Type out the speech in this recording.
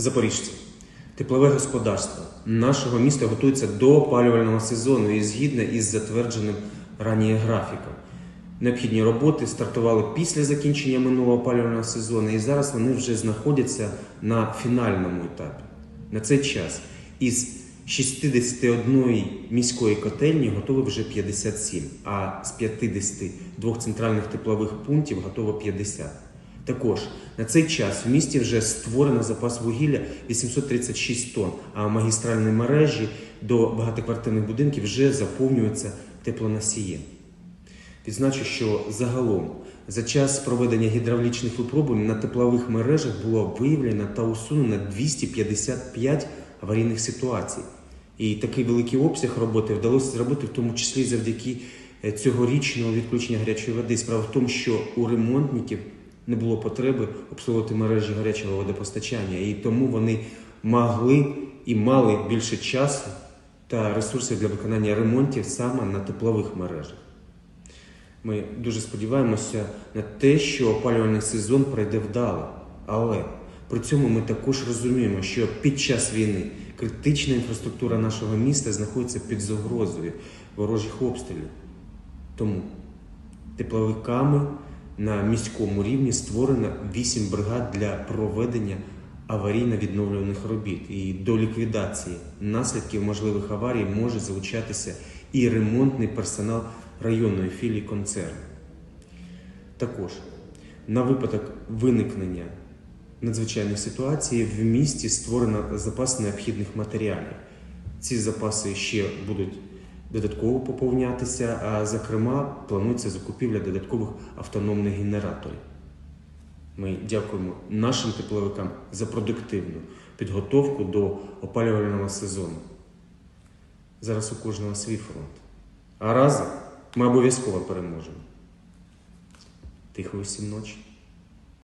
Запоріжці, теплове господарство нашого міста готується до опалювального сезону і згідно із затвердженим раніше графіком. Необхідні роботи стартували після закінчення минулого опалювального сезону, і зараз вони вже знаходяться на фінальному етапі. На цей час із 61 міської котельні готові вже 57, а з 52 центральних теплових пунктів готово 50. Також на цей час в місті вже створено запас вугілля 836 тонн, а в магістральній мережі до багатоквартирних будинків вже заповнюється теплоносієм. Відзначу, що загалом за час проведення гідравлічних випробувань на теплових мережах було виявлено та усунено 255 аварійних ситуацій. І такий великий обсяг роботи вдалося зробити, в тому числі завдяки е, цьогорічного відключення гарячої води. Справа в тому, що у ремонтників не було потреби обслуговувати мережі гарячого водопостачання, і тому вони могли і мали більше часу та ресурсів для виконання ремонтів саме на теплових мережах. Ми дуже сподіваємося на те, що опалювальний сезон пройде вдало. Але при цьому ми також розуміємо, що під час війни критична інфраструктура нашого міста знаходиться під загрозою ворожих обстрілів. Тому тепловиками на міському рівні створено 8 бригад для проведення аварійно-відновлюваних робіт. І до ліквідації наслідків можливих аварій може залучатися і ремонтний персонал районної філії концерну. Також на випадок виникнення надзвичайних ситуацій в місті створено запас необхідних матеріалів. Ці запаси ще будуть додатково поповнятися, а зокрема планується закупівля додаткових автономних генераторів. Ми дякуємо нашим тепловикам за продуктивну підготовку до опалювального сезону. Зараз у кожного свій фронт. А разом ми обов'язково переможемо. Тихої всім ночі.